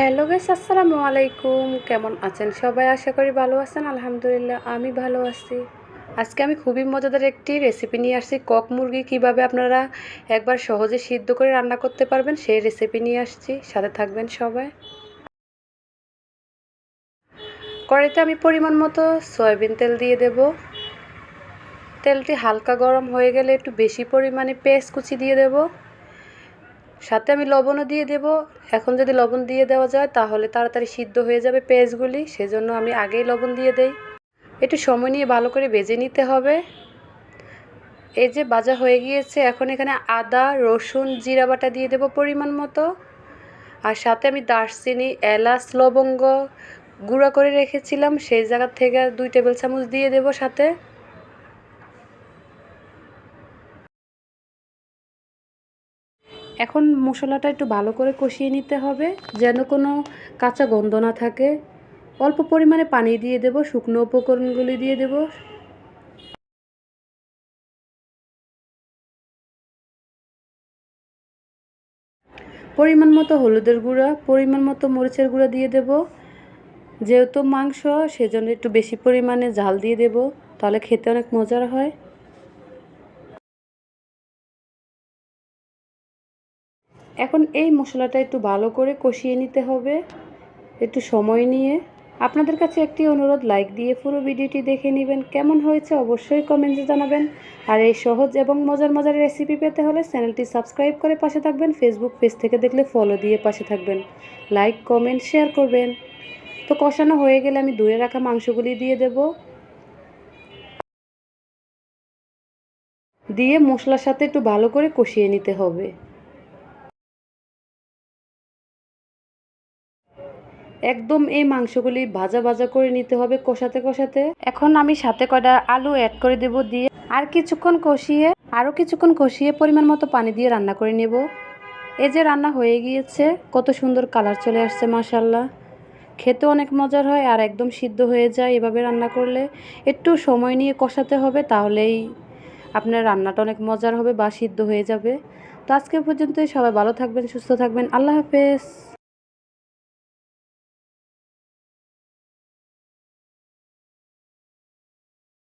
Hello guys, আসসালামু আলাইকুম। কেমন আছেন সবাই? আশা করি ভালো আছেন, আলহামদুলিল্লাহ, আমি ভালো আছি। আজকে আমি খুবই মজাদার একটি রেসিপি নিয়ে আসছি। কক মুরগি কীভাবে আপনারা একবার সহজে সিদ্ধ করে রান্না করতে পারবেন, সেই রেসিপি নিয়ে আসছি। সাথে থাকবেন সবাই। কড়াইতে আমি পরিমাণ মতো সয়াবিন তেল দিয়ে দেব। তেলটি হালকা গরম হয়ে গেলে একটু বেশি পরিমাণে পেঁয়াজ কুচি দিয়ে দেবো। সাথে আমি লবণও দিয়ে দেব। এখন যদি লবণ দিয়ে দেওয়া যায়, তাহলে তাড়াতাড়ি সিদ্ধ হয়ে যাবে পেঁয়াজগুলি। সেজন্য আমি আগেই লবণ দিয়ে দেই। একটু সময় নিয়ে ভালো করে ভেজে নিতে হবে। এই যে বাজা হয়ে গিয়েছে, এখন এখানে আদা, রসুন, জিরা বাটা দিয়ে দেব পরিমাণ মতো। আর সাথে আমি দারচিনি, এলাচ, লবঙ্গ গুঁড়া করে রেখেছিলাম। সেই জায়গা থেকে দুই টেবিল চামচ দিয়ে দেব সাথে। এখন মশলাটা একটু ভালো করে কষিয়ে নিতে হবে, যেন কোনো কাঁচা গন্ধ না থাকে। অল্প পরিমাণে পানি দিয়ে দেব, শুকনো উপকরণগুলি দিয়ে দেব। পরিমাণ মতো হলুদের গুঁড়া, পরিমাণ মতো মরিচের গুঁড়া দিয়ে দেব। যেহেতু মাংস, সেজন্য একটু বেশি পরিমাণে ঝাল দিয়ে দেব, তাহলে খেতে অনেক মজার হয়। এখন এই মশলাটা একটু ভালো করে কষিয়ে নিতে হবে। একটু সময় নিয়ে। আপনাদের কাছে একটি অনুরোধ লাইক দিয়ে পুরো ভিডিওটি দেখে নেবেন। কেমন হয়েছে অবশ্যই কমেন্টে জানাবেন। আর এই সহজ এবং মজার মজার রেসিপি পেতে হলে চ্যানেলটি সাবস্ক্রাইব করে পাশে থাকবেন। ফেসবুক পেজ থেকে দেখলে ফলো দিয়ে পাশে থাকবেন। লাইক কমেন্ট শেয়ার করবেন। তো কষানো হয়ে গেলে আমি দূরে রাখা মাংসগুলি দিয়ে দেব। দিয়ে মশলার সাথে একটু ভালো করে কষিয়ে নিতে হবে। একদম এই মাংসগুলি ভাজা ভাজা করে নিতে হবে কষাতে কষাতে। এখন আমি সাথে কয়টা আলু অ্যাড করে দেব দিয়ে আর কিছুক্ষণ কষিয়ে, আরও কিছুক্ষণ কষিয়ে পরিমাণ মতো পানি দিয়ে রান্না করে নেব। এই যে রান্না হয়ে গিয়েছে, কত সুন্দর কালার চলে আসছে মাসাল্লাহ খেতে অনেক মজার হয় আর একদম সিদ্ধ হয়ে যায় এভাবে রান্না করলে। একটু সময় নিয়ে কষাতে হবে তাহলেই আপনার রান্নাটা অনেক মজার হবে বা সিদ্ধ হয়ে যাবে। তো আজকে পর্যন্তই, সবাই ভালো থাকবেন, সুস্থ থাকবেন, আল্লাহ হাফেজ।